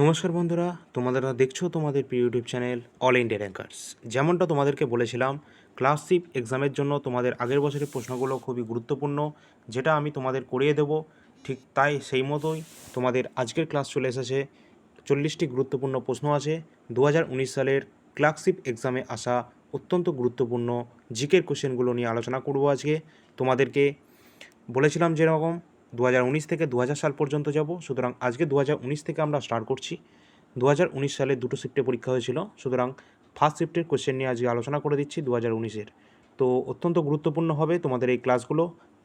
নমস্কার বন্ধুরা, তোমাদেরা দেখছ তোমাদের প্রিয় YouTube channel all India rankers যেমনটা তোমাদেরকে বলেছিলাম ক্লাস সিপ এক্সামের জন্য তোমাদের আগের বছরের প্রশ্নগুলো খুবই গুরুত্বপূর্ণ, যেটা আমি তোমাদের করিয়ে দেব। ঠিক তাই সেই মতোই তোমাদের আজকের ক্লাস চলে এসেছে। চল্লিশটি গুরুত্বপূর্ণ প্রশ্ন আছে। দু হাজার উনিশ সালের ক্লার্কশিপ এক্সামে আসা অত্যন্ত গুরুত্বপূর্ণ জিকের কোশ্চেনগুলো নিয়ে আলোচনা করব আজকে। তোমাদেরকে বলেছিলাম যেরকম দু হাজার উনিশ থেকে দু হাজার সাল পর্যন্ত যাব। সুতরাং আজকে দু হাজার উনিশ থেকে আমরা স্টার্ট করছি। দু হাজার উনিশ সালে দুটো শিফটে পরীক্ষা হয়েছিল। সুতরাং ফার্স্ট শিফটের কোশ্চেন নিয়ে আজকে আলোচনা করে দিচ্ছি দু হাজার তো অত্যন্ত গুরুত্বপূর্ণ হবে তোমাদের এই ক্লাসগুলো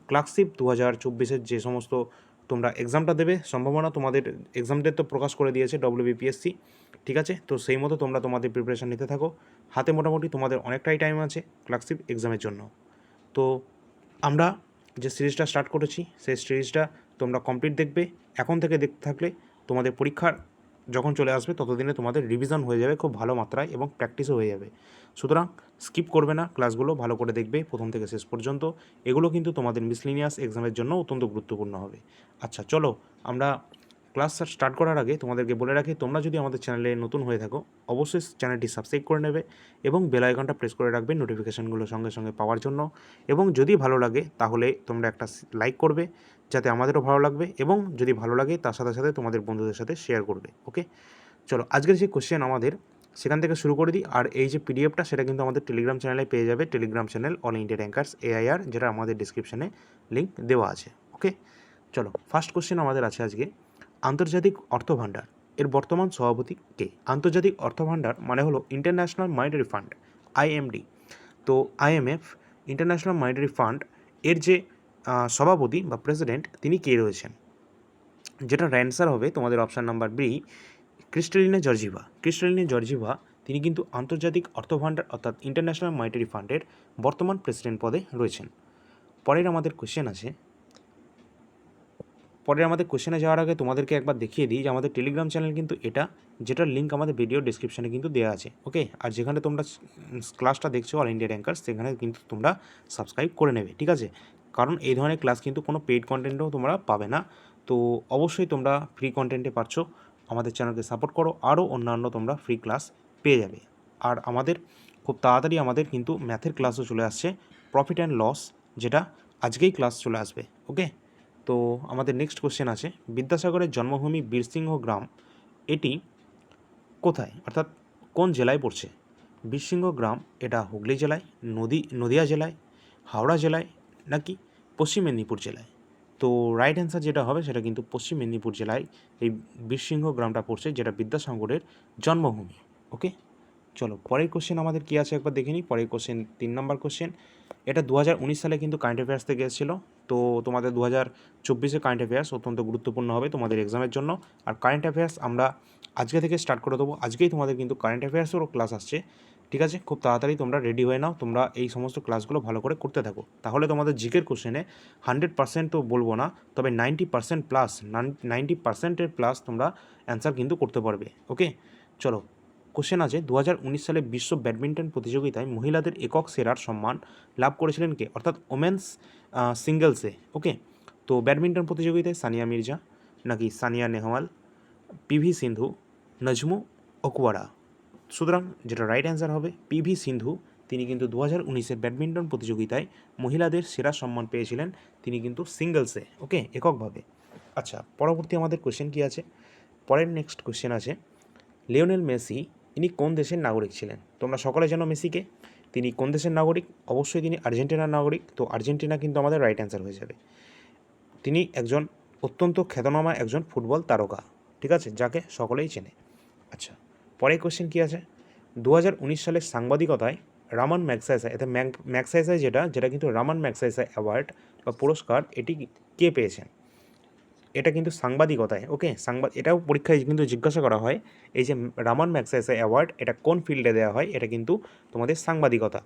ক্লার্কশিপ দু হাজার চব্বিশের যে সমস্ত তোমরা এক্সামটা দেবে, সম্ভাবনা তোমাদের এক্সাম ডেট তো প্রকাশ করে দিয়েছে ডব্লিউবিপিএসসি ঠিক আছে? তো সেই মতো তোমরা তোমাদের প্রিপারেশান নিতে থাকো। হাতে মোটামুটি তোমাদের অনেকটাই টাইম আছে ক্লার্কশিপ এক্সামের জন্য। তো আমরা যে সিরিজটা স্টার্ট করেছি, সেই সিরিজটা তোমরা কমপ্লিট দেখবে। এখন থেকে দেখতে থাকলে তোমাদের পরীক্ষার যখন চলে আসবে, ততদিনে তোমাদের রিভিশন হয়ে যাবে খুব ভালো মাত্রায় এবং প্র্যাকটিসও হয়ে যাবে। সুতরাং স্কিপ করবে না ক্লাসগুলো ভালো করে দেখবে প্রথম থেকে শেষ পর্যন্ত। এগুলো কিন্তু তোমাদের মিসলিনিয়াস এক্সামের জন্য অত্যন্ত গুরুত্বপূর্ণ হবে। আচ্ছা চলো আমরা ক্লাস স্টার্ট করার আগে তোমাদেরকে বলে রাখি, তোমরা যদি আমাদের চ্যানেলে নতুন হয়ে থাকো, অবশ্যই চ্যানেলটি সাবস্ক্রাইব করে নেবে এবং বেল আইকনটা প্রেস করে রাখবে নোটিফিকেশানগুলো সঙ্গে সঙ্গে পাওয়ার জন্য। এবং যদি ভালো লাগে, তাহলে তোমরা একটা লাইক করবে যাতে আমাদেরও ভালো লাগবে এবং যদি ভালো লাগে, তার সাথে সাথে তোমাদের বন্ধুদের সাথে শেয়ার করবে, ওকে? চলো, আজকের যে কোশ্চেন আমাদের, সেখান থেকে শুরু করে দিই। আর এই যে পিডিএফটা সেটা কিন্তু আমাদের টেলিগ্রাম চ্যানেলে পেয়ে যাবে। Telegram channel all India rankers AIR যেটা আমাদের ডিসক্রিপশানে লিঙ্ক দেওয়া আছে, ওকে? চলো ফার্স্ট কোশ্চেন আমাদের আছে আজকে। আন্তর্জাতিক অর্থ ভাণ্ডার এর বর্তমান সভাপতি কে? আন্তর্জাতিক অর্থ ভাণ্ডার মানে হলো ইন্টারন্যাশনাল মনিটারি ফান্ড আইএমডি তো আইএমএফ ইন্টারন্যাশনাল মনিটারি ফান্ড এর যে সভাপতি বা প্রেসিডেন্ট তিনি কে রয়েছেন? যেটা অ্যান্সার হবে তোমাদের option number B Kristalina Georgieva Kristalina Georgieva তিনি কিন্তু আন্তর্জাতিক অর্থ ভাণ্ডার অর্থাৎ ইন্টারন্যাশনাল মনিটারি ফান্ডের বর্তমান প্রেসিডেন্ট পদে রয়েছেন। পরের আমাদের কোশ্চেন আছে পরের আমাদের কোশ্চেনে যাওয়ার আগে তোমাদেরকে একবার দেখিয়ে দিই যে আমাদের টেলিগ্রাম চ্যানেল কিন্তু এটা, যেটার লিঙ্ক আমাদের ভিডিও ডিসক্রিপশানে কিন্তু দেওয়া আছে ওকে আর যেখানে তোমরা ক্লাসটা দেখছ অল ইন্ডিয়া র্যাঙ্কার্স সেখানে কিন্তু তোমরা সাবস্ক্রাইব করে নেবে, ঠিক আছে? কারণ এই ধরনের ক্লাস কিন্তু কোনো পেইড কন্টেন্টও তোমরা পাবে না। তো অবশ্যই তোমরা ফ্রি কন্টেন্টে পাচ্ছ আমাদের চ্যানেলকে সাপোর্ট করো, আরও অন্যান্য তোমরা ফ্রি ক্লাস পেয়ে যাবে। আর আমাদের খুব তাড়াতাড়ি আমাদের কিন্তু ম্যাথের ক্লাসও চলে আসছে প্রফিট অ্যান্ড লস যেটা আজকেই ক্লাস চলে আসবে ওকে তো আমাদের নেক্সট কোশ্চেন আছে, বিদ্যাসাগরের জন্মভূমি বীরসিংহ গ্রাম, এটি কোথায়? অর্থাৎ কোন জেলায় পড়ছে? বীরসিংহ গ্রাম, এটা হুগলি জেলায়, নদী, নদিয়া জেলায়, হাওড়া জেলায়, নাকি পশ্চিম মেদিনীপুর জেলায়? তো রাইট অ্যান্সার যেটা হবে, সেটা কিন্তু পশ্চিম মেদিনীপুর জেলায় এই বীরসিংহ গ্রামটা পড়ছে, যেটা বিদ্যাসাগরের জন্মভূমি ওকে চলো, পরের কোশ্চেন আমাদের কী আছে একবার দেখে নিই। পরের কোশ্চেন তিন নম্বর কোশ্চেন এটা দু হাজার উনিশ সালে কিন্তু কারেন্ট অ্যাফেয়ার্স থেকে এসেছিল। তো তোমাদের দু হাজার চব্বিশে কারেন্ট অ্যাফেয়ার্স অত্যন্ত গুরুত্বপূর্ণ হবে তোমাদের এক্সামের জন্য। আর কারেন্ট অ্যাফেয়ার্স আমরা আজকে থেকে স্টার্ট করে দেবো। আজকেই তোমাদের কিন্তু কারেন্ট অ্যাফেয়ার্সেরও ক্লাস আসছে। ঠিক আছে? খুব তাড়াতাড়ি তোমরা রেডি হয়ে নাও। তোমরা এই সমস্ত ক্লাসগুলো ভালো করে করতে থাকো। তাহলে তোমাদের জিকের কোশ্চেনে হান্ড্রেড পার্সেন্ট তো বলব না, তবে নাইনটি পার্সেন্ট প্লাস নাইনটি পার্সেন্টের প্লাস তোমরা অ্যান্সার কিন্তু করতে পারবে। ওকে চলো কোশ্চেন আছে। দু হাজার উনিশ সালে বিশ্ব ব্যাডমিন্টন প্রতিযোগিতায় মহিলাদের একক সেরার সম্মান লাভ করেছিলেন কে? অর্থাৎ ওমেন্স সিঙ্গেলসে ওকে তো ব্যাডমিন্টন প্রতিযোগিতায় সানিয়া মির্জা, নাকি Sania Nehwal PV Sindhu, Nozomi Okuhara সুতরাং যেটা রাইট অ্যান্সার হবে পিভি সিন্ধু, তিনি কিন্তু দু হাজার উনিশের ব্যাডমিন্টন প্রতিযোগিতায় মহিলাদের সেরা সম্মান পেয়েছিলেন, তিনি কিন্তু সিঙ্গেলসে ওকে এককভাবে। আচ্ছা পরবর্তী আমাদের কোশ্চেন কী আছে? পরের নেক্সট কোশ্চেন আছে, লিওনেল মেসি, ইনি কোন দেশের নাগরিক ছিলেন? তোমরা সকলে জানো মেসিকে? তিনি কোন দেশের নাগরিক? অবশ্যই তিনি আর্জেন্টিনার নাগরিক। তো আর্জেন্টিনা কিন্তু আমাদের রাইট অ্যান্সার হয়ে যাবে। তিনি একজন অত্যন্ত খ্যাতনামা একজন ফুটবল তারকা, ঠিক আছে? যাকে সকলেই চেনে। আচ্ছা পরের কোশ্চেন কী আছে? দু হাজার উনিশ সালের সাংবাদিকতায় রামান ম্যাক্সাইসাই এতে ম্যাক্সাইসাই যেটা যেটা কিন্তু রামান ম্যাক্সাইসাই অ্যাওয়ার্ড বা পুরস্কার, এটি কে পেয়েছেন? এটা কিন্তু সাংবাদিকতায় ওকে সাংবাদ এটাও পরীক্ষায় কিন্তু জিজ্ঞাসা করা হয়, এই যে রামান ম্যাক্সাইসাই অ্যাওয়ার্ড এটা কোন ফিল্ডে দেওয়া হয়? এটা কিন্তু তোমাদের সাংবাদিকতা।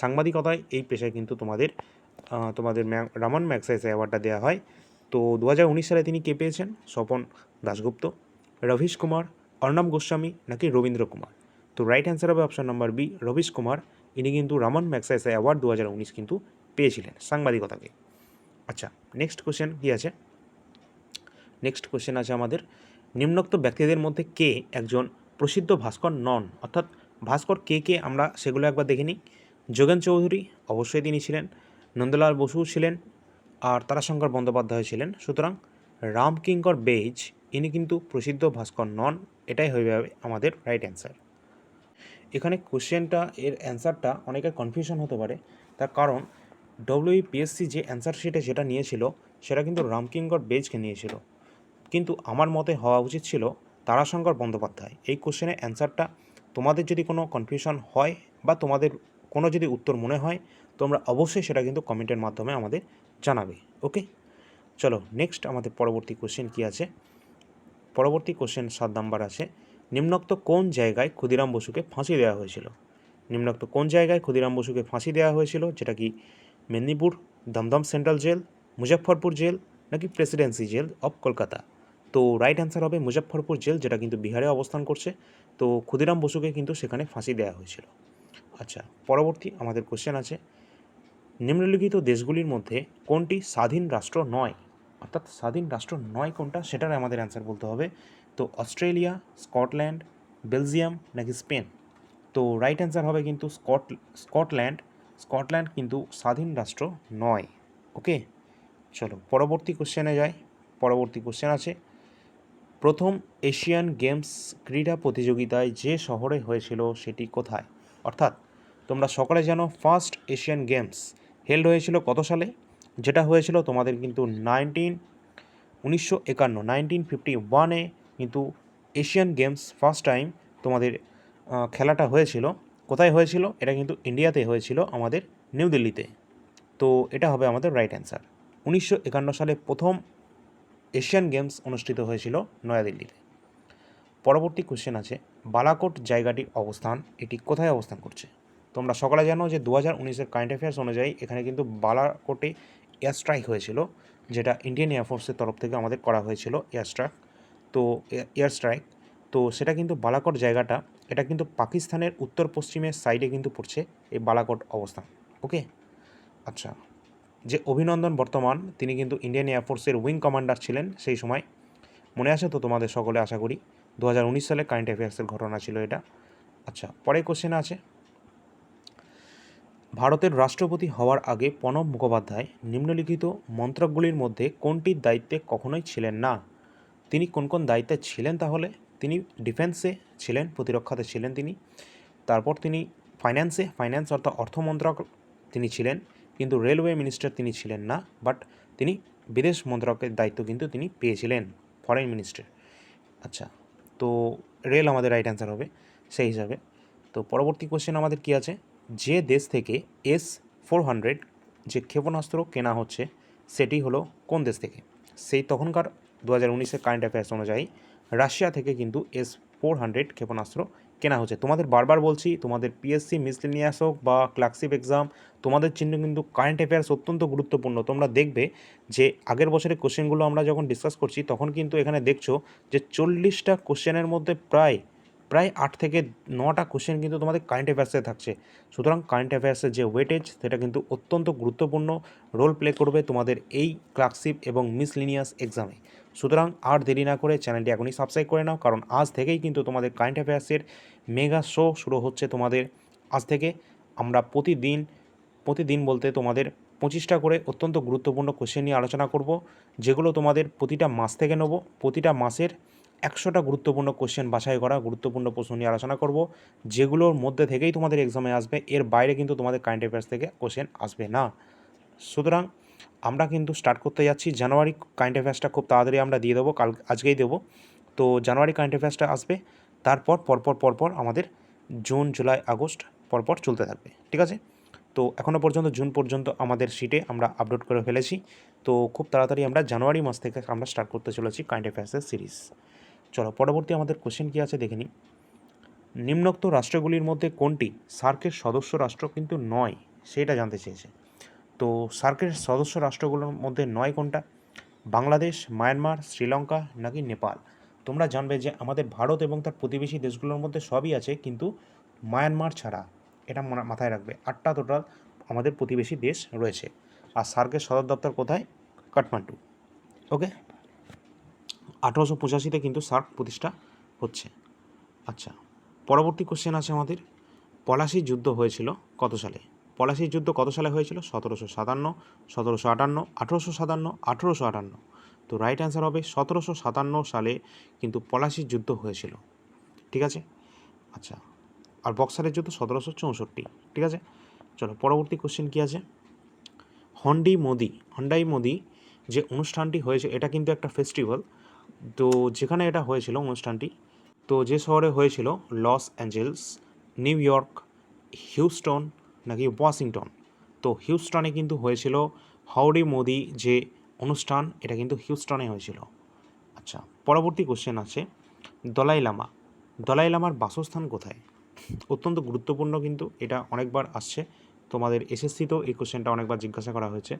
সাংবাদিকতায় এই পেশায় কিন্তু তোমাদের তোমাদের রামান ম্যাক্সাইসাই অ্যাওয়ার্ডটা দেওয়া হয়। তো দু হাজার উনিশ সালে তিনি কে পেয়েছেন? স্বপন দাশগুপ্ত রভিশ কুমার, অর্ণব গোস্বামী নাকি রবীন্দ্র কুমার? তো রাইট অ্যান্সার হবে option number B Ravish Kumar. ইনি কিন্তু রামান ম্যাক্সাইসাই অ্যাওয়ার্ড দু হাজার উনিশ কিন্তু পেয়েছিলেন সাংবাদিকতাকে। আচ্ছা নেক্সট কোশ্চেন কী আছে? নেক্সট কোশ্চেন আছে আমাদের। নিম্নোক্ত ব্যক্তিদের মধ্যে কে একজন প্রসিদ্ধ ভাস্কর নন? অর্থাৎ ভাস্কর কে কে আমরা সেগুলো একবার দেখে নিই। যোগেন চৌধুরী অবশ্যই তিনি ছিলেন। নন্দলাল বসু ছিলেন। আর তারাশঙ্কর বন্দ্যোপাধ্যায় ছিলেন। সুতরাং রামকিঙ্কর বেইজ ইনি কিন্তু প্রসিদ্ধ ভাস্কর নন। এটাই হয়ে যাবে আমাদের রাইট অ্যান্সার এখানে কোশ্চেনটা এর অ্যান্সারটা অনেকের কনফিউশন হতে পারে। তার কারণ ডব্লিউপিএসসি যে অ্যান্সার শিটে যেটা নিয়েছিল, সেটা কিন্তু রামকিঙ্কর বেজকে নিয়েছিল। কিন্তু আমার মতে হওয়া উচিত ছিল তারাশঙ্কর বন্দ্যোপাধ্যায়। এই কোশ্চেনের অ্যান্সারটা তোমাদের যদি কোনো কনফিউশন হয় বা তোমাদের কোনো যদি উত্তর মনে হয়, তোমরা অবশ্যই সেটা কিন্তু কমেন্টের মাধ্যমে আমাদের জানাবে ওকে চলো নেক্সট আমাদের পরবর্তী কোশ্চেন কী আছে? পরবর্তী কোশ্চেন সাত নাম্বার আছে, নিম্নোক্ত কোন জায়গায় ক্ষুদিরাম বসুকে ফাঁসি দেওয়া হয়েছিল? নিম্নোক্ত কোন জায়গায় ক্ষুদিরাম বসুকে ফাঁসি দেওয়া হয়েছিল? যেটা কি Medinipur, Dum Dum central jail, Muzaffarpur jail, নাকি প্রেসিডেন্সি জেল অফ কলকাতা? তো রাইট অ্যান্সার হবে মুজফ্ফরপুর জেল, যেটা কিন্তু বিহারে অবস্থান করছে। তো ক্ষুদিরাম বসুকে কিন্তু সেখানে ফাঁসি দেওয়া হয়েছিল। আচ্ছা পরবর্তী আমাদের কোশ্চেন আছে। নিম্নলিখিত দেশগুলির মধ্যে কোনটি স্বাধীন রাষ্ট্র নয়? অর্থাৎ স্বাধীন রাষ্ট্র নয় কোনটা, সেটার আমাদের অ্যান্সার বলতে হবে। তো অস্ট্রেলিয়া, স্কটল্যান্ড, বেলজিয়াম নাকি স্পেন? তো রাইট অ্যান্সার হবে কিন্তু স্কট, স্কটল্যান্ড। স্কটল্যান্ড কিন্তু স্বাধীন রাষ্ট্র নয়। ওকে চলো, পরবর্তী কোশ্চেনে যাই। পরবর্তী কোশ্চেন আছে। প্রথম এশিয়ান গেমস ক্রীড়া প্রতিযোগিতায় যে শহরে হয়েছিল সেটি কোথায়? অর্থাৎ, তোমরা সকলে জানো ফার্স্ট এশিয়ান গেমস হেল্ড হয়েছিল কত সালে? যেটা হয়েছিল তোমাদের কিন্তু নাইনটিন, উনিশশো একান্ন, নাইনটিন ফিফটি ওয়ানে কিন্তু এশিয়ান গেমস ফার্স্ট টাইম তোমাদের খেলাটা হয়েছিল। কোথায় হয়েছিল? এটা কিন্তু ইন্ডিয়াতে হয়েছিল আমাদের নিউ দিল্লিতে। তো এটা হবে আমাদের রাইট অ্যান্সার। উনিশশো একান্ন সালে প্রথম এশিয়ান গেমস অনুষ্ঠিত হয়েছিল নয়াদিল্লিতে। পরবর্তী কোশ্চেন আছে, বালাকোট জায়গাটির অবস্থান, এটি কোথায় অবস্থান করছে? তোমরা সকালে জানো যে দু হাজার উনিশের কারেন্ট অ্যাফেয়ার্স অনুযায়ী এখানে কিন্তু বালাকোটে এয়ার স্ট্রাইক হয়েছিল, যেটা ইন্ডিয়ান এয়ারফোর্সের তরফ থেকে আমাদের করা হয়েছিল এয়ার স্ট্রাইক তো এয়ার স্ট্রাইক তো সেটা কিন্তু বালাকোট জায়গাটা, এটা কিন্তু পাকিস্তানের উত্তর পশ্চিমের সাইডে কিন্তু পড়ছে এই বালাকোট অবস্থান ওকে আচ্ছা যে অভিনন্দন বর্তমান, তিনি কিন্তু ইন্ডিয়ান এয়ারফোর্সের উইং কমান্ডার ছিলেন সেই সময়। মনে আছে তো তোমাদের সকলে, আশা করি? দু হাজার উনিশ সালে কারেন্ট অ্যাফেয়ার্সের ঘটনা ছিল এটা। আচ্ছা পরের কোশ্চেন আছে। ভারতের রাষ্ট্রপতি হওয়ার আগে প্রণব মুখোপাধ্যায় নিম্নলিখিত মন্ত্রকগুলির মধ্যে কোনটির দায়িত্বে কখনোই ছিলেন না? তিনি কোন কোন দায়িত্বে ছিলেন তাহলে? তিনি ডিফেন্সে ছিলেন, প্রতিরক্ষাতে ছিলেন তিনি। তারপর তিনি ফাইন্যান্সে ফাইন্যান্স অর্থাৎ অর্থমন্ত্রক তিনি ছিলেন। কিন্তু রেলওয়ে মিনিস্টার তিনি ছিলেন না, বাট তিনি বিদেশ মন্ত্রকের দায়িত্ব কিন্তু তিনি পেয়েছিলেন ফরেন মিনিস্টার আচ্ছা তো রেল আমাদের রাইট অ্যান্সার হবে, সেই হিসাবে। তো পরবর্তী কোশ্চেন আমাদের কি আছে? যে দেশ থেকে এস ফোর হান্ড্রেড যে ক্ষেপণাস্ত্র কেনা হচ্ছে, সেটি হলো কোন দেশ থেকে? সেই তখনকার দু হাজার উনিশের কারেন্ট অ্যাফেয়ার্স অনুযায়ী রাশিয়া থেকে কিন্তু এস ফোর হান্ড্রেড ক্ষেপণাস্ত্র কেনা হচ্ছে। তোমাদের বারবার বলছি, তোমাদের পিএসসি মিসলিনিয়াস হোক বা ক্লার্কশিপ এক্সাম তোমাদের জন্য কিন্তু কারেন্ট অ্যাফেয়ার্স অত্যন্ত গুরুত্বপূর্ণ। তোমরা দেখবে যে আগের বছরের কোশ্চেনগুলো আমরা যখন ডিসকাস করছি, তখন কিন্তু এখানে দেখছ যে চল্লিশটা কোশ্চেনের মধ্যে প্রায় প্রায় আট থেকে নটা কোশ্চেন কিন্তু তোমাদের কারেন্ট অ্যাফেয়ার্সে থাকছে। সুতরাং কারেন্ট অ্যাফেয়ার্সের যে ওয়েটেজ সেটা কিন্তু অত্যন্ত গুরুত্বপূর্ণ রোল প্লে করবে তোমাদের এই ক্লার্কশিপ এবং মিসলিনিয়াস এক্সামে সুতরাং আর দেরি না করে চ্যানেলটি এখনই সাবস্ক্রাইব করে নাও, কারণ আজ থেকেই কিন্তু তোমাদের কারেন্ট অ্যাফেয়ার্সের মেগা শো শুরু হচ্ছে তোমাদের। আজ থেকে আমরা প্রতিদিন প্রতিদিন বলতে তোমাদের পঁচিশটা করে অত্যন্ত গুরুত্বপূর্ণ কোশ্চেন নিয়ে আলোচনা করব, যেগুলো তোমাদের প্রতিটা মাস থেকে নেব। প্রতিটা মাসের একশোটা গুরুত্বপূর্ণ কোশ্চেন বাছাই করা গুরুত্বপূর্ণ প্রশ্ন নিয়ে আলোচনা করব, যেগুলোর মধ্যে থেকেই তোমাদের এক্সামে আসবে। এর বাইরে কিন্তু তোমাদের কারেন্ট অ্যাফেয়ার্স থেকে কোশ্চেন আসবে না। সুতরাং আমরা কিন্তু স্টার্ট করতে যাচ্ছি। জানুয়ারি কারেন্ট অ্যাফেয়ার্সটা খুব তাড়াতাড়ি আমরা দিয়ে দেবো। কাল, আজকেই দেবো। তো জানুয়ারি কারেন্ট অ্যাফেয়ার্সটা আসবে। তারপর, পরপর পরপর আমাদের জুন জুলাই আগস্ট পরপর চলতে থাকবে। ঠিক আছে? তো এখনও পর্যন্ত জুন পর্যন্ত আমাদের শিটে আমরা আপলোড করে ফেলেছি। তো খুব তাড়াতাড়ি আমরা জানুয়ারি মাস থেকে আমরা স্টার্ট করতে চলেছি কারেন্ট অ্যাফেয়ার্সের সিরিজ চলো, পরবর্তী আমাদের কোশ্চেন কী আছে দেখে নিই। নিম্নোক্ত রাষ্ট্রগুলির মধ্যে কোনটি সার্কের সদস্য রাষ্ট্র কিন্তু নয়, সেটা জানতে চেয়েছে। তো সার্কের সদস্য রাষ্ট্রগুলোর মধ্যে নয় কোনটা? বাংলাদেশ, মায়ানমার, শ্রীলঙ্কা নাকি নেপাল? তোমরা জানবে যে আমাদের ভারত এবং তার প্রতিবেশী দেশগুলোর মধ্যে সবই আছে, কিন্তু মায়ানমার ছাড়া এটা মাথায় রাখবে। আটটা টোটাল আমাদের প্রতিবেশী দেশ রয়েছে। আর সার্কের সদর দপ্তর কোথায়? কাঠমান্ডু। ওকে? আঠেরোশো পঁচাশিতে কিন্তু সার্ক প্রতিষ্ঠা হচ্ছে। আচ্ছা পরবর্তী কোশ্চেন আছে আমাদের। পলাশি যুদ্ধ হয়েছিল কত সালে? পলাশির যুদ্ধ কত সালে হয়েছিল? সতেরোশো সাতান্ন, সতেরোশো আটান্ন, আঠেরোশো সাতান্ন, আঠেরোশো আটান্ন। তো রাইট অ্যান্সার হবে সতেরোশো সাতান্ন সালে কিন্তু পলাশির যুদ্ধ হয়েছিল। ঠিক আছে? আচ্ছা আর বক্সারের যুদ্ধ সতেরোশো চৌষট্টি। ঠিক আছে? চলো, পরবর্তী কোশ্চেন কী আছে? হন্ডি মোদি হন্ডাই মোদি যে অনুষ্ঠানটি হয়েছে, এটা কিন্তু একটা ফেস্টিভ্যাল তো যেখানে এটা হয়েছিল অনুষ্ঠানটি, তো যে শহরে হয়েছিল Los Angeles New York Houston নাকি ওয়াশিংটন। তো হিউস্টনে কিন্তু হয়েছিল হাউডি মোদি যে অনুষ্ঠান, এটা কিন্তু হিউস্টনে হয়েছিল। আচ্ছা পরবর্তী কোশ্চেন আছে, দলাই লামা। দলাই লামার বাসস্থান কোথায়? অত্যন্ত গুরুত্বপূর্ণ কিন্তু, এটা অনেকবার আসছে। তোমাদের এসএসসিতেও এই কোশ্চেনটা অনেকবার জিজ্ঞাসা করা হয়েছে।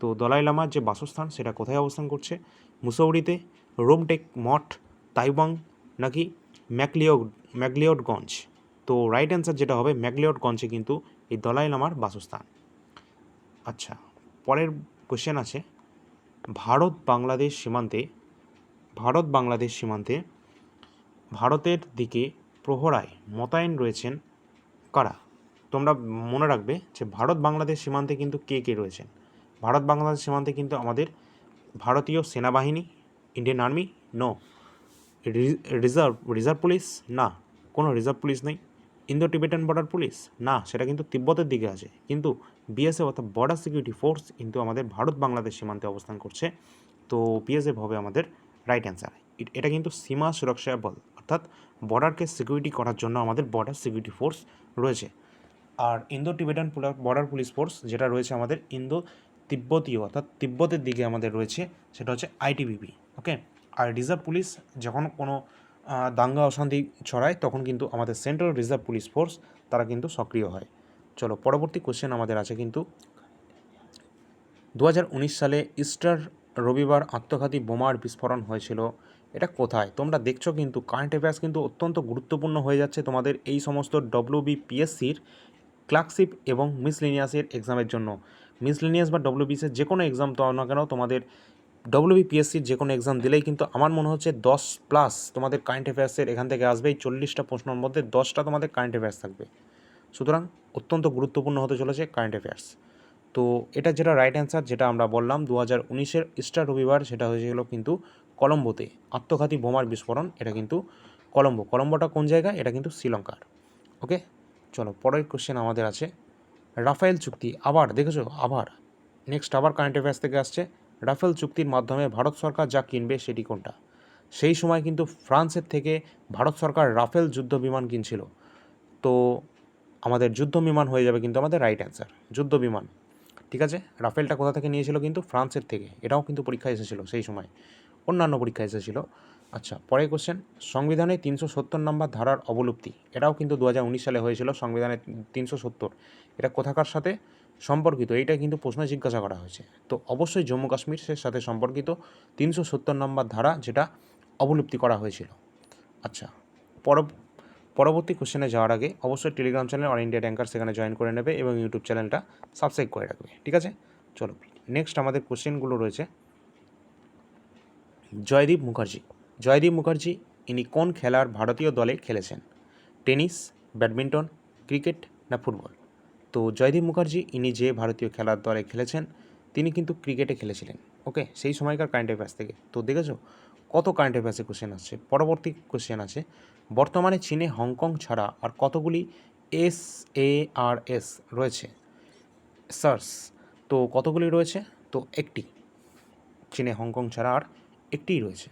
তো দলাই লামার যে বাসস্থান, সেটা কোথায় অবস্থান করছে? মুসৌরিতে, রোমটেক, মঠ তাইবাং নাকি ম্যাকলিও ম্যাকলিওডগঞ্জ তো রাইট অ্যান্সার যেটা হবে ম্যাকলিওডগঞ্জে কিন্তু এই দলাই লামার বাসস্থান। আচ্ছা পরের কোশ্চেন আছে। ভারত বাংলাদেশ সীমান্তে, ভারত বাংলাদেশ সীমান্তে ভারতের দিকে প্রহরায় মোতায়েন রয়েছেন কারা? তোমরা মনে রাখবে যে ভারত বাংলাদেশ সীমান্তে কিন্তু কে কে রয়েছেন? ভারত বাংলাদেশ সীমান্তে কিন্তু আমাদের ভারতীয় সেনাবাহিনী Indian army no reserve reserve police না, কোনো রিজার্ভ পুলিশ নেই। ইন্দো টিবেটান বর্ডার পুলিশ না, সেটা কিন্তু তিব্বতের দিকে আছে। কিন্তু বিএসএফ অর্থাৎ বর্ডার সিকিউরিটি ফোর্স কিন্তু আমাদের ভারত বাংলাদেশ সীমান্তে অবস্থান করছে। তো বিএসএফ হবে আমাদের রাইট অ্যান্সার এটা কিন্তু সীমা সুরক্ষা বল, অর্থাৎ বর্ডারকে সিকিউরিটি করার জন্য আমাদের বর্ডার সিকিউরিটি ফোর্স রয়েছে। আর Indo Tibetan border police force যেটা রয়েছে আমাদের ইন্দো তিব্বতীয় অর্থাৎ তিব্বতের দিকে আমাদের রয়েছে, সেটা হচ্ছে আইটিবিপি ওকে আর রিজার্ভ পুলিশ যখন কোনো দাঙ্গা, অশান্তি ছড়ায়, তখন কিন্তু আমাদের সেন্ট্রাল রিজার্ভ পুলিশ ফোর্স তারা কিন্তু সক্রিয় হয়। চলো, পরবর্তী কোশ্চেন আমাদের আছে কিন্তু দু হাজার উনিশ সালে ইস্টার রবিবার আত্মঘাতী বোমার বিস্ফোরণ হয়েছিল, এটা কোথায়? তোমরা দেখছ কিন্তু কারেন্ট অ্যাফেয়ার্স কিন্তু অত্যন্ত গুরুত্বপূর্ণ হয়ে যাচ্ছে তোমাদের এই সমস্ত ডব্লিউবিপিএসসির ক্লার্কশিপ এবং মিসলিনিয়াসের এক্সামের জন্য। মিসলিনিয়াস বা ডব্লিউবিসির যে কোনো এক্সাম তো না কেন তোমাদের ডব্লিউবিপিএসসির যে কোনো এক্সাম দিলেই কিন্তু আমার মনে হচ্ছে দশ প্লাস তোমাদের কারেন্ট অ্যাফেয়ার্সের এখান থেকে আসবে এই চল্লিশটা প্রশ্নের মধ্যে দশটা তোমাদের কারেন্ট অ্যাফেয়ার্স থাকবে। সুতরাং অত্যন্ত গুরুত্বপূর্ণ হতে চলেছে কারেন্ট অ্যাফেয়ার্স তো এটা যেটা রাইট অ্যান্সার যেটা আমরা বললাম দু হাজার উনিশের ইস্টার রবিবার সেটা হয়েছিল কিন্তু কলম্বোতে। আত্মঘাতী বোমার বিস্ফোরণ, এটা কিন্তু কলম্বো। কলম্বোটা কোন জায়গায়? এটা কিন্তু শ্রীলঙ্কার। ওকে? চলো, পরের কোশ্চেন আমাদের আছে। রাফায়েল চুক্তি, আবার, দেখেছ? আবার। নেক্সট আবার কারেন্ট অ্যাফেয়ার্স থেকে আসছে। রাফেল চুক্তির মাধ্যমে ভারত সরকার যা কিনবে সেটি কোনটা? সেই সময় কিন্তু ফ্রান্সের থেকে ভারত সরকার রাফেল যুদ্ধ বিমান কিনছিল। তো আমাদের যুদ্ধ বিমান হয়ে যাবে কিন্তু আমাদের রাইট অ্যান্সার যুদ্ধ বিমান। ঠিক আছে? রাফেলটা কোথা থেকে নিয়েছিল কিন্তু ফ্রান্সের থেকে। এটাও কিন্তু পরীক্ষা এসেছিল সেই সময়। অন্যান্য পরীক্ষা এসেছিল। আচ্ছা পরের কোশ্চেন সংবিধানে তিনশো সত্তর নম্বর ধারার অবলুপ্তি। এটাও কিন্তু দু হাজার উনিশ সালে হয়েছিল, সংবিধানে তিনশো সত্তর। এটা কোথাকার সাথে? সম্পর্কিত এইটা কিন্তু প্রশ্নে জিজ্ঞাসা করা হয়েছে। তো অবশ্যই জম্মু কাশ্মীরের সাথে সম্পর্কিত তিনশো সত্তর নম্বর ধারা যেটা অবলুপ্তি করা হয়েছিল। আচ্ছা পর পরবর্তী কোশ্চেনে যাওয়ার আগে অবশ্যই Telegram channel all India rankers সেখানে জয়েন করে নেবে এবং ইউটিউব চ্যানেলটা সাবস্ক্রাইব করে রাখবে, ঠিক আছে? চলো নেক্সট আমাদের কোশ্চেনগুলো রয়েছে। জয়দীপ মুখার্জি জয়দীপ মুখার্জি, ইনি কোন খেলার ভারতীয় দলে খেলেছেন? টেনিস, ব্যাডমিন্টন, ক্রিকেট না ফুটবল? তো জয়দীপ মুখার্জি, ইনি যে ভারতীয় খেলার দলে খেলেছেন, তিনি কিন্তু ক্রিকেটে খেলেছিলেন। ওকে, সেই সময়কার কারেন্ট অ্যাফেয়ার্স থেকে। তো দেখেছ? কত কারেন্ট অ্যাফেয়ার্সে কোশ্চেন আসছে, পরবর্তী কোশ্চেন আছে, বর্তমানে চীনে হংকং ছাড়া আর কতগুলি এস এ আর এস রয়েছে? সার্স তো কতগুলি রয়েছে? তো একটি। চীনে হংকং ছাড়া আর একটিই রয়েছে।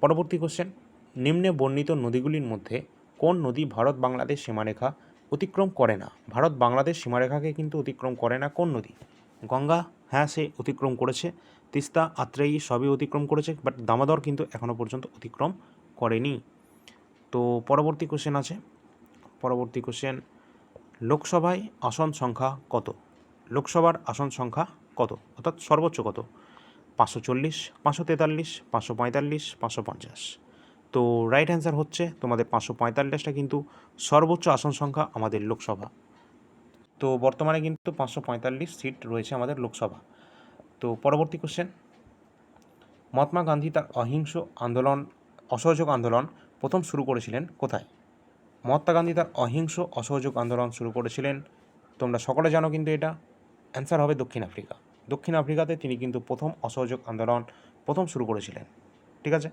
পরবর্তী কোশ্চেন নিম্নে বর্ণিত নদীগুলির মধ্যে কোন নদী ভারত বাংলাদেশ সীমারেখা অতিক্রম করে না। ভারত বাংলাদেশ সীমারেখাকে কিন্তু অতিক্রম করে না কোন নদী? গঙ্গা হ্যাঁ সে অতিক্রম করেছে। তিস্তা, আত্রেয়ী সবই অতিক্রম করেছে বাট দামোদর কিন্তু এখনও পর্যন্ত অতিক্রম করেনি। তো পরবর্তী কোশ্চেন আছে। পরবর্তী কোশ্চেন লোকসভায় আসন সংখ্যা কত? লোকসভার আসন সংখ্যা কত? অর্থাৎ সর্বোচ্চ কত? পাঁচশো চল্লিশ, পাঁচশো তেতাল্লিশ, পাঁচশো পঁয়তাল্লিশ, পাঁচশো পঞ্চাশ। তো রাইট অ্যান্সার হচ্ছে তোমাদের পাঁচশো পঁয়তাল্লিশটা কিন্তু সর্বোচ্চ আসন সংখ্যা আমাদের লোকসভা। তো বর্তমানে কিন্তু পাঁচশো পঁয়তাল্লিশ সিট রয়েছে আমাদের লোকসভা। তো পরবর্তী কোশ্চেন মহাত্মা গান্ধী তার অহিংস আন্দোলন, অসহযোগ আন্দোলন প্রথম শুরু করেছিলেন কোথায়? মহাত্মা গান্ধী তার অহিংস, অসহযোগ আন্দোলন শুরু করেছিলেন, তোমরা সকলে জানো কিন্তু এটা অ্যান্সার হবে দক্ষিণ আফ্রিকা। দক্ষিণ আফ্রিকাতে তিনি কিন্তু প্রথম অসহযোগ আন্দোলন প্রথম শুরু করেছিলেন। ঠিক আছে?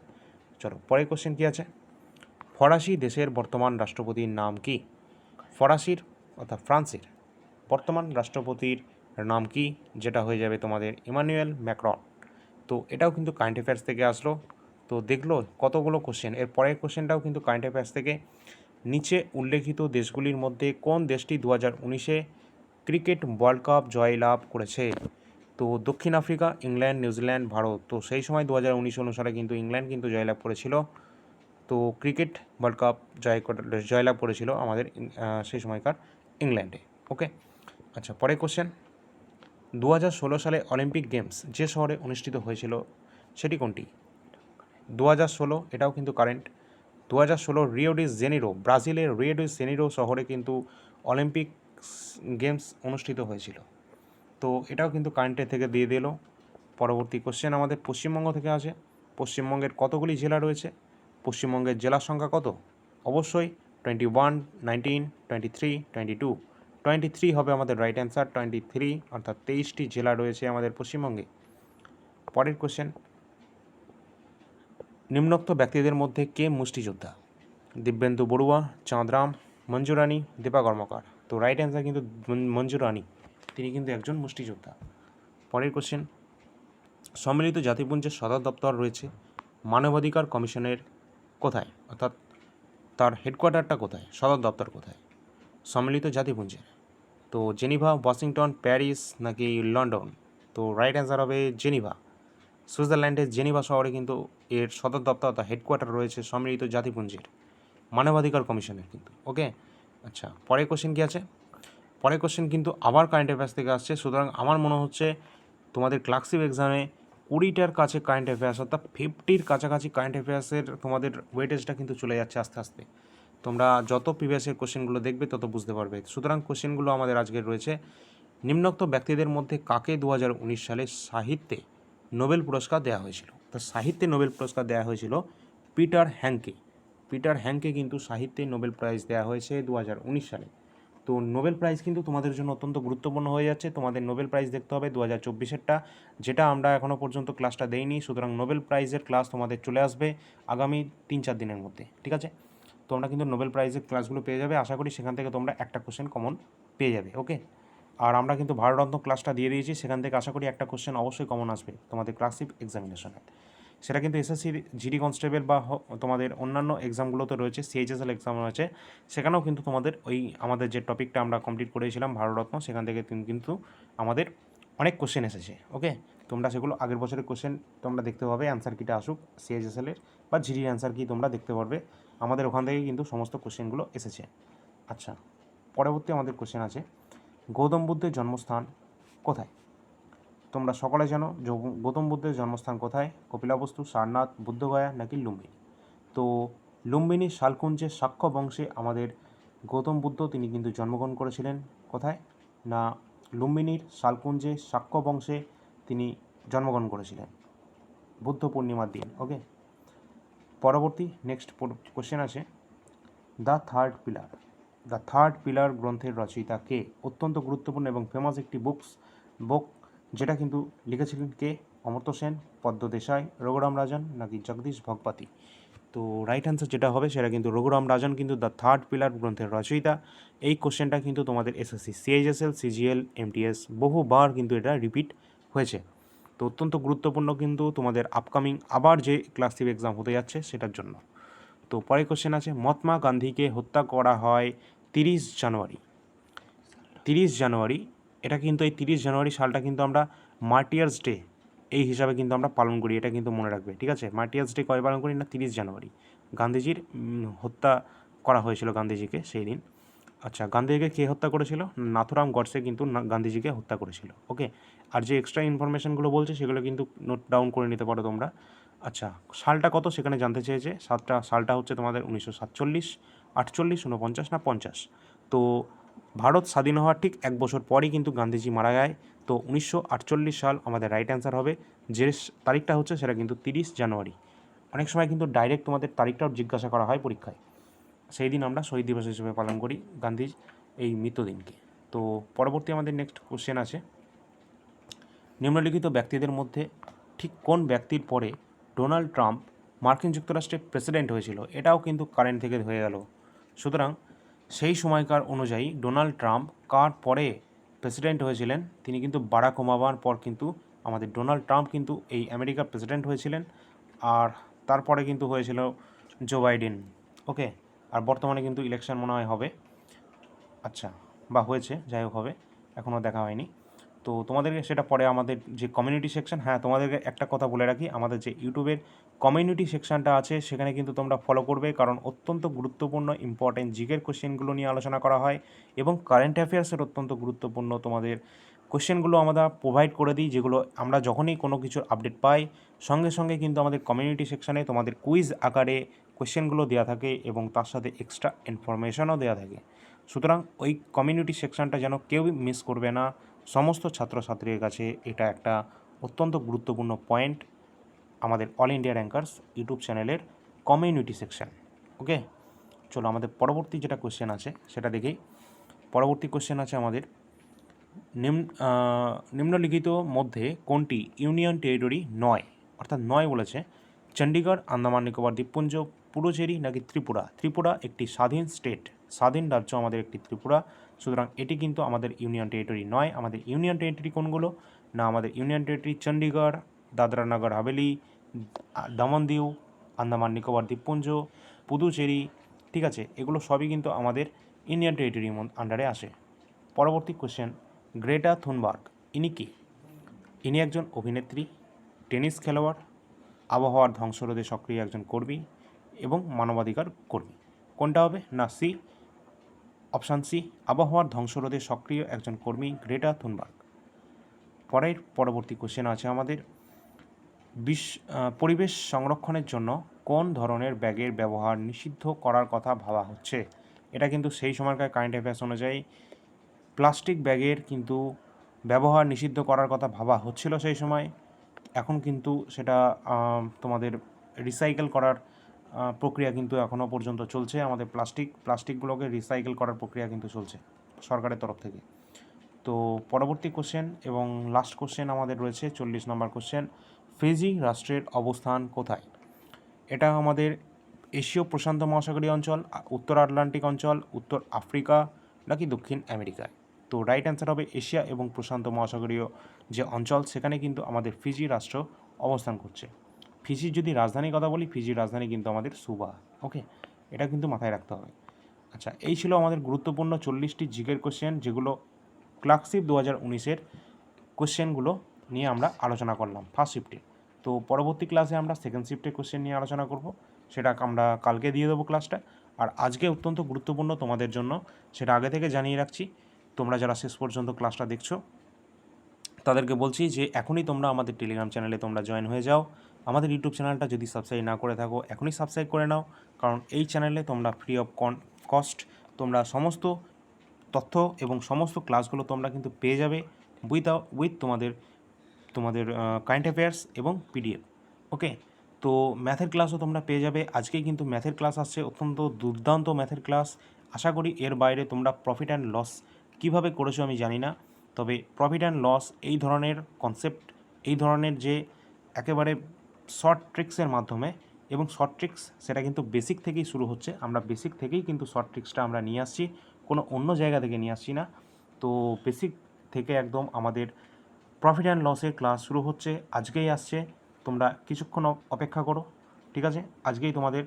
চলো, পরের কোশ্চেন কী আছে? ফরাসি দেশের বর্তমান রাষ্ট্রপতির নাম কি? ফরাসির অর্থাৎ ফ্রান্সের বর্তমান রাষ্ট্রপতির নাম কি? যেটা হয়ে যাবে তোমাদের ইমানুয়েল ম্যাক্রন। তো এটাও কিন্তু কারেন্ট অ্যাফেয়ার্স থেকে আসলো। তো দেখল কতগুলো কোশ্চেন এর পরের কোশ্চেনটাও কিন্তু কারেন্ট অ্যাফেয়ার্স থেকে। নিচে উল্লেখিত দেশগুলির মধ্যে কোন দেশটি দু হাজার উনিশে ক্রিকেট ওয়ার্ল্ড কাপ জয়লাভ করেছে? তো দক্ষিণ আফ্রিকা, ইংল্যান্ড নিউজিল্যান্ড ভারত, তো সেই সময় দু হাজার উনিশ অনুসারে কিন্তু ইংল্যান্ড কিন্তু জয়লাভ করেছিল। তো ক্রিকেট ওয়ার্ল্ড কাপ জয় জয়লাভ করেছিল আমাদের সেই সময়কার ইংল্যান্ডে, ওকে? আচ্ছা পরে কোশ্চেন দু হাজার ষোলো সালে অলিম্পিক গেমস যে শহরে অনুষ্ঠিত হয়েছিল সেটি কোনটি? দু হাজার ষোলো, এটাও কিন্তু কারেন্ট দু হাজার ষোলো রিও ডি জেনিরো ব্রাজিলের রিও ডি জেনিরো শহরে কিন্তু অলিম্পিক গেমস অনুষ্ঠিত হয়েছিল। তো এটাও কিন্তু কারেন্টের থেকে দিয়ে দিল। পরবর্তী কোশ্চেন আমাদের পশ্চিমবঙ্গ থেকে আছে পশ্চিমবঙ্গের কতগুলি জেলা রয়েছে? পশ্চিমবঙ্গের জেলার সংখ্যা কত? অবশ্যই twenty one nineteen twenty three twenty two twenty three হবে আমাদের রাইট অ্যান্সার টোয়েন্টি থ্রি অর্থাৎ তেইশটি জেলা রয়েছে আমাদের পশ্চিমবঙ্গে। পরের কোশ্চেন নিম্নোক্ত ব্যক্তিদের মধ্যে কে মুষ্টিযোদ্ধা? দিব্যেন্দু বড়ুয়া, চাঁদরাম, মঞ্জুরানি, দীপা কর্মকার। তো রাইট অ্যান্সার কিন্তু মঞ্জুরানি। তিনি কিন্তু একজন মুষ্টিযোদ্ধা। পরের কোশ্চেন সম্মিলিত জাতিপুঞ্জের সদর দপ্তর রয়েছে মানবাধিকার কমিশনের কোথায়? অর্থাৎ তার হেডকোয়ার্টারটা কোথায়? সদর দপ্তর কোথায়? সম্মিলিত জাতিপুঞ্জের। তো জেনিভা, ওয়াশিংটন, প্যারিস নাকি লন্ডন? তো রাইট অ্যান্সার হবে জেনিভা। সুইজারল্যান্ডের জেনিভা শহরে কিন্তু এর সদর দপ্তর অর্থাৎ হেডকোয়ার্টার রয়েছে সম্মিলিত জাতিপুঞ্জের। মানবাধিকার কমিশনের কিন্তু। ওকে আচ্ছা পরের কোশ্চেন কী আছে? পরের কোশ্চেন কিন্তু আবার কারেন্ট অ্যাফেয়ার্স থেকে আসছে। সুতরাং আমার মনে হচ্ছে তোমাদের ক্লার্কশিপ এক্সামে কুড়িটার কাছে কারেন্ট অ্যাফেয়ার্স অর্থাৎ ফিফটির কাছাকাছি কারেন্ট অ্যাফেয়ার্সের তোমাদের ওয়েটেজটা কিন্তু চলে যাচ্ছে আস্তে আস্তে। তোমরা যত প্রিভিয়াসের কোশ্চেনগুলো দেখবে, তত বুঝতে পারবে। সুতরাং কোশ্চেনগুলো আমাদের আজকের রয়েছে, নিম্নোক্ত ব্যক্তিদের মধ্যে কাকে দু হাজার উনিশ সালে সাহিত্যে নোবেল পুরস্কার দেওয়া হয়েছিল? তো সাহিত্যে নোবেল পুরস্কার দেওয়া হয়েছিল পিটার হ্যাংকে পিটার হ্যাংকে কিন্তু সাহিত্যে নোবেল প্রাইজ দেওয়া হয়েছে দু হাজার উনিশ সালে। তো নোবেল প্রাইজ কিন্তু তোমাদের জন্য অত্যন্ত গুরুত্বপূর্ণ হয়ে যাচ্ছে। তোমাদের নোবেল প্রাইজ দেখতে হবে দু হাজার চব্বিশেরটা, যেটা আমরা এখনও পর্যন্ত ক্লাসটা দেইনি, সুতরাং নোবেল প্রাইজের ক্লাস তোমাদের চলে আসবে আগামী তিন চার দিনের মধ্যে, ঠিক আছে? তোমরা কিন্তু নোবেল প্রাইজের ক্লাসগুলো পেয়ে যাবে, আশা করি সেখান থেকে তোমরা একটা কোশ্চেন কমন পেয়ে যাবে ওকে আর আমরা কিন্তু ভারতরত্ন ক্লাসটা দিয়ে দিয়েছি, সেখান থেকে আশা করি একটা কোশ্চেন অবশ্যই কমন আসবে তোমাদের ক্লাসিক এক্সামিনেশনে সেটা কিন্তু এসএসসি জিডি কনস্টেবল বা তোমাদের অন্যান্য এক্সামগুলোতে রয়েছে সিএইচএসএল এক্সাম রয়েছে, সেখানেও কিন্তু তোমাদের ওই আমাদের যে টপিকটা আমরা কমপ্লিট করেছিলাম, ভারতরত্ন, সেখান থেকে কিন্তু আমাদের অনেক কোশ্চেন এসেছে ওকে তোমরা সেগুলো আগের বছরের কোশ্চেন তোমরা দেখতে পাবে অ্যান্সার কিটা আসুক সিএইচএসএল এর বা জিডির অ্যান্সার কি তোমরা দেখতে পারবে, আমাদের ওখান থেকে কিন্তু সমস্ত কোশ্চেনগুলো এসেছে। আচ্ছা পরবর্তী আমাদের কোশ্চেন আছে, গৌতম বুদ্ধের জন্মস্থান কোথায়? তোমরা সকলে জানো গৌতম বুদ্ধের জন্মস্থান কোথায়? কপিলাবস্তু, সারনাথ, বুদ্ধগয়া নাকি লুম্বিনী? তো লুম্বিনী শালকুঞ্জের সাক্ষ্য বংশে আমাদের গৌতম বুদ্ধ তিনি কিন্তু জন্মগ্রহণ করেছিলেন। কোথায়? না, লুম্বিনীর শালকুঞ্জে সাক্ষ্য বংশে তিনি জন্মগ্রহণ করেছিলেন। বুদ্ধ পূর্ণিমার দিন ওকে পরবর্তী নেক্সট কোশ্চেন আছে the third pillar the third pillar গ্রন্থের রচয়িতা কে? অত্যন্ত গুরুত্বপূর্ণ এবং ফেমাস একটি বুকস বুক যেটা কিন্তু লিখেছিলেন কে? অমর্ত্য সেন, পদ্ম দেশাই, রঘুরাম রাজন নাকি জগদীশ ভগবতী তো রাইট অ্যান্সার যেটা হবে সেটা কিন্তু রঘুরাম রাজন কিন্তু দ্য থার্ড পিলার গ্রন্থের রচয়িতা। এই কোশ্চেনটা কিন্তু তোমাদের এসএসসি সিএইচএসএল সিজিএল এমটিএস বহুবার কিন্তু এটা রিপিট হয়েছে। তো অত্যন্ত গুরুত্বপূর্ণ কিন্তু তোমাদের আপকামিং আবার যে ক্লাস থ্রি এক্সাম হতে যাচ্ছে সেটার জন্য। তো পরের কোশ্চেন আছে, মহাত্মা গান্ধীকে হত্যা করা হয় তিরিশ জানুয়ারি। তিরিশ জানুয়ারি এটা কিন্তু এই তিরিশ জানুয়ারি সালটা কিন্তু আমরা মার্টিয়ার্স ডে, এই হিসাবে কিন্তু আমরা পালন করি, এটা কিন্তু মনে রাখবে, ঠিক আছে? মার্টিয়ার্স ডে কবে পালন করি না? তিরিশ জানুয়ারি। গান্ধীজির হত্যা করা হয়েছিল গান্ধীজিকে সেই দিন। আচ্ছা গান্ধীজিকে কে হত্যা করেছিল? নাথুরাম গডসে কিন্তু গান্ধীজিকে হত্যা করেছিল, ওকে? আর যে এক্সট্রা ইনফরমেশনগুলো বলছে, সেগুলো কিন্তু নোট ডাউন করে নিতে পারো তোমরা। আচ্ছা সালটা কত সেখানে জানতে চেয়েছে? সাতটা, সালটা হচ্ছে তোমাদের উনিশশো সাতচল্লিশ, আটচল্লিশ উনপঞ্চাশ না পঞ্চাশ? তো ভারত স্বাধীন হওয়ার ঠিক এক বছর পরই কিন্তু গান্ধীজি মারা যায়। তো উনিশশো আটচল্লিশ সাল আমাদের রাইট অ্যান্সার হবে। যে তারিখটা হচ্ছে সেটা কিন্তু তিরিশ জানুয়ারি। অনেক সময় কিন্তু ডাইরেক্ট তোমাদের তারিখটাও জিজ্ঞাসা করা হয় পরীক্ষায়। সেই দিন আমরা শহীদ দিবস হিসেবে পালন করি গান্ধীর এই মৃত্যুদিনকে তো পরবর্তী আমাদের নেক্সট কোশ্চেন আছে। নিম্নলিখিত ব্যক্তিদের মধ্যে ঠিক কোন ব্যক্তির পরে ডোনাল্ড ট্রাম্প মার্কিন যুক্তরাষ্ট্রের প্রেসিডেন্ট হয়েছিল? এটাও কিন্তু কারেন্ট থেকে হয়ে গেল। সুতরাং সেই সময়কার অনুযায়ী ডোনাল্ড ট্রাম্প কার পরে প্রেসিডেন্ট হয়েছিলেন, তিনি কিন্তু বারাক ওবামার পর কিন্তু আমাদের ডোনাল্ড ট্রাম্প কিন্তু এই আমেরিকার প্রেসিডেন্ট হয়েছিলেন আর তারপরে কিন্তু হয়েছিল জো বাইডেন। ওকে, আর বর্তমানে কিন্তু ইলেকশন মনে হয় হবে। আচ্ছা বা হয়েছে, যাই হোক হবে, এখনও দেখা হয়নি। তো তোমাদেরকে সেটা পরে আমাদের যে কমিউনিটি সেকশন হ্যাঁ তোমাদেরকে একটা কথা বলে রাখি, আমাদের যে ইউটিউবের কমিউনিটি সেকশনটা আছে, সেখানে কিন্তু তোমরা ফলো করবে, কারণ অত্যন্ত গুরুত্বপূর্ণ ইম্পর্টেন্ট জিকের কোশ্চেনগুলো নিয়ে আলোচনা করা হয় এবং কারেন্ট অ্যাফেয়ার্সের অত্যন্ত গুরুত্বপূর্ণ তোমাদের কোশ্চেনগুলো আমরা প্রোভাইড করে দিই, যেগুলো আমরা যখনই কোনো কিছুর আপডেট পাই, সঙ্গে সঙ্গে কিন্তু আমাদের কমিউনিটি সেকশনে তোমাদের কুইজ আকারে কোশ্চেনগুলো দেওয়া থাকে এবং তার সাথে এক্সট্রা ইনফরমেশনও দেওয়া থাকে। সুতরাং ওই কমিউনিটি সেকশনটা যেন কেউই মিস করবে না সমস্ত ছাত্রছাত্রীর কাছে এটা একটা অত্যন্ত গুরুত্বপূর্ণ পয়েন্ট আমাদের অল ইন্ডিয়া র্যাঙ্কার্স ইউটিউব চ্যানেলের কমিউনিটি সেকশন ওকে চলো আমাদের পরবর্তী যেটা কোশ্চেন আছে, সেটা দেখেই পরবর্তী কোশ্চেন আছে আমাদের নিম্ন নিম্নলিখিত মধ্যে কোনটি ইউনিয়ন টেরিটরি নয়? অর্থাৎ নয় বলেছে চণ্ডীগড় আন্দামান নিকোবর, দ্বীপপুঞ্জ, পুডুচেরি নাকি ত্রিপুরা? ত্রিপুরা একটি স্বাধীন স্টেট স্বাধীন রাজ্য আমাদের একটি ত্রিপুরা। সুতরাং এটি কিন্তু আমাদের ইউনিয়ন টেরিটরি নয়। আমাদের ইউনিয়ন টেরিটরি কোনগুলো? না, আমাদের ইউনিয়ন টেরিটরি চণ্ডীগড় দাদরা নগর হাভেলি, দমন দিউ, আন্দামান, নিকোবর দ্বীপপুঞ্জ, পুদুচেরি, ঠিক আছে? এগুলো সবই কিন্তু আমাদের ইন্ডিয়ান টেরিটরির আন্ডারে আসে। পরবর্তী কোশ্চেন গ্রেটা থুনবার্গ, ইনি কি? ইনি একজন অভিনেত্রী, টেনিস খেলোয়াড়, আবহাওয়ার ধ্বংসরোধে সক্রিয় একজন কর্মী এবং মানবাধিকার কর্মী। কোনটা হবে? না, সি অপশান সি, আবহাওয়ার ধ্বংসরোধে সক্রিয় একজন কর্মী গ্রেটা থুনবার্গ। পরের পরবর্তী কোশ্চেন আছে আমাদের। বিশ পরিবেশ সংরক্ষণের জন্য কোন ধরনের ব্যাগের ব্যবহার নিষিদ্ধ করার কথা ভাবা হচ্ছে? এটা কিন্তু সেই সময়কার কারেন্ট অ্যাফেয়ার্স অনুযায়ী প্লাস্টিক ব্যাগের কিন্তু ব্যবহার নিষিদ্ধ করার কথা ভাবা হচ্ছিল সেই সময়। এখন কিন্তু সেটা তোমাদের রিসাইকেল করার প্রক্রিয়া কিন্তু এখনও পর্যন্ত চলছে। আমাদের প্লাস্টিক, প্লাস্টিকগুলোকে রিসাইকেল করার প্রক্রিয়া কিন্তু চলছে সরকারের তরফ থেকে। তো পরবর্তী কোশ্চেন এবং লাস্ট কোশ্চেন আমাদের রয়েছে, চল্লিশ নম্বর কোশ্চেন ফিজি রাষ্ট্রের অবস্থান কোথায়? এটা আমাদের এশীয় প্রশান্ত মহাসাগরীয় অঞ্চল, উত্তর আটলান্টিক অঞ্চল, উত্তর আফ্রিকা নাকি দক্ষিণ আমেরিকায়? তো রাইট অ্যান্সার হবে এশিয়া এবং প্রশান্ত মহাসাগরীয় যে অঞ্চল, সেখানে কিন্তু আমাদের ফিজি রাষ্ট্র অবস্থান করছে। ফিজির যদি রাজধানীর কথা বলি, ফিজির রাজধানী কিন্তু আমাদের সুবা। ওকে? এটা কিন্তু মাথায় রাখতে হবে। আচ্ছা এই ছিল আমাদের গুরুত্বপূর্ণ চল্লিশটি জিকের কোশ্চেন যেগুলো ক্লার্কশিপ দু হাজার উনিশের কোশ্চেনগুলো নিয়ে আমরা আলোচনা করলাম ফার্স্ট শিফটে তো পরবর্তী ক্লাসে আমরা সেকেন্ড শিফটের কোশ্চেন নিয়ে আলোচনা করব। সেটা আমরা কালকে দিয়ে দেবো ক্লাসটা আর আজকে অত্যন্ত গুরুত্বপূর্ণ তোমাদের জন্য, সেটা আগে থেকে জানিয়ে রাখছি। তোমরা যারা শেষ পর্যন্ত ক্লাসটা দেখছ, তাদেরকে বলছি যে এখনই তোমরা আমাদের টেলিগ্রাম চ্যানেলে তোমরা জয়েন হয়ে যাও। আমাদের ইউটিউব চ্যানেলটা যদি সাবস্ক্রাইব না করে থাকো, এখনই সাবস্ক্রাইব করে নাও। কারণ এই চ্যানেলে তোমরা ফ্রি অফ কন কস্ট তোমরা সমস্ত তথ্য এবং সমস্ত ক্লাসগুলো তোমরা কিন্তু পেয়ে যাবে উইথ উইথ তোমাদের তোমাদের কারেন্ট অ্যাফেয়ার্স এবং পিডিএফ ওকে তো ম্যাথের ক্লাসও তোমরা পেয়ে যাবে। আজকেই কিন্তু ম্যাথের ক্লাস আসছে, অত্যন্ত দুর্দান্ত ম্যাথের ক্লাস আশা করি এর বাইরে তোমরা প্রফিট অ্যান্ড লস কীভাবে করেছ আমি জানি না। তবে প্রফিট অ্যান্ড লস এই ধরনের কনসেপ্ট এই ধরনের যে একেবারে শর্ট ট্রিক্সের মাধ্যমে এবং শর্ট ট্রিক্স সেটা কিন্তু বেসিক থেকেই শুরু হচ্ছে। আমরা বেসিক থেকেই কিন্তু শর্ট ট্রিক্সটা আমরা নিয়ে আসছি, কোনো অন্য জায়গা থেকে নিয়ে আসছি না। তো বেসিক থেকে একদম আমাদের প্রফিট অ্যান্ড লসের ক্লাস শুরু হচ্ছে, আজকেই আসছে। তোমরা কিছুক্ষণ অপেক্ষা করো, ঠিক আছে? আজকেই তোমাদের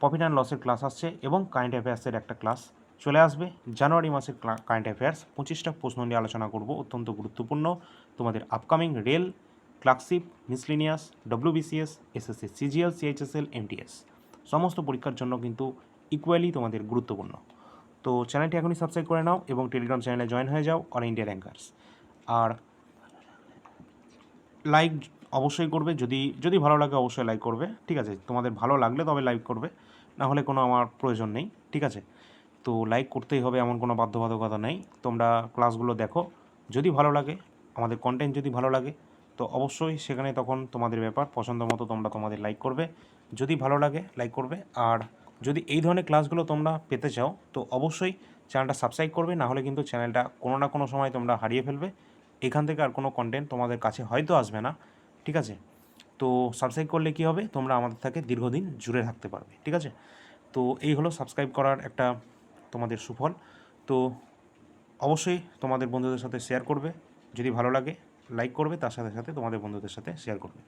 প্রফিট অ্যান্ড লসের ক্লাস আসছে এবং কারেন্ট অ্যাফেয়ার্সের একটা ক্লাস চলে আসবে। জানুয়ারি মাসের কারেন্ট অ্যাফেয়ার্স পঁচিশটা প্রশ্ন নিয়ে আলোচনা করব, অত্যন্ত গুরুত্বপূর্ণ। তোমাদের upcoming rail clerkship miscellaneous WBCS SSC CGL CHSL MTS সমস্ত পরীক্ষার জন্য কিন্তু ইকুয়ালি তোমাদের গুরুত্বপূর্ণ। তো চ্যানেলটি এখনই সাবস্ক্রাইব করে নাও এবং টেলিগ্রাম চ্যানেলে জয়েন হয়ে যাও অল ইন্ডিয়া র্যাঙ্কার্স আর লাইক অবশ্যই করবে, যদি যদি ভালো লাগে অবশ্যই লাইক করবে, ঠিক আছে? তোমাদের ভালো লাগলে তবে লাইক করবে না হলে কোনো আমার প্রয়োজন নেই, ঠিক আছে? তো লাইক করতেই হবে, এমন কোনো বাধ্যবাধকতা নেই। তোমরা ক্লাসগুলো দেখো, যদি ভালো লাগে, আমাদের কন্টেন্ট যদি ভালো লাগে তো অবশ্যই সেখানে তখন তোমাদের ব্যাপার, পছন্দ মতো তোমরা তোমাদের লাইক করবে। যদি ভালো লাগে লাইক করবে। আর যদি এই ধরনের ক্লাসগুলো তোমরা পেতে চাও, তো অবশ্যই চ্যানেলটা সাবস্ক্রাইব করবে। না হলে কিন্তু চ্যানেলটা কোনো না কোনো সময় তোমরা হারিয়ে ফেলবে। এখান থেকে আর কোনো কন্টেন্ট তোমাদের কাছে হয়তো আসবে না। ঠিক আছে? তো সাবস্ক্রাইব করলে কী হবে? তোমরা আমাদের থেকে দীর্ঘদিন জুড়ে থাকতে পারবে। ঠিক আছে? তো এই হলো সাবস্ক্রাইব করার একটা তোমাদের সুফল। তো অবশ্যই তোমাদের বন্ধুদের সাথে শেয়ার করবে। যদি ভালো লাগে লাইক করবে, তার সাথে সাথে তোমাদের বন্ধুদের সাথে শেয়ার করবে।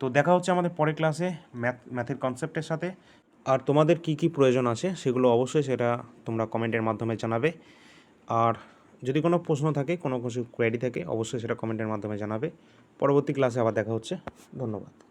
তো দেখা হচ্ছে আমাদের পরের ক্লাসে ম্যাথ ম্যাথের কনসেপ্টের সাথে। আর তোমাদের কি কি প্রয়োজন আছে সেগুলো অবশ্যই সেটা তোমরা কমেন্টের মাধ্যমে জানাবে। আর যদি কোনো প্রশ্ন থাকে, কোনো কিছু কোয়ারি থাকে, অবশ্যই সেটা কমেন্টের মাধ্যমে জানাবে। পরবর্তী ক্লাসে আবার দেখা হচ্ছে। ধন্যবাদ।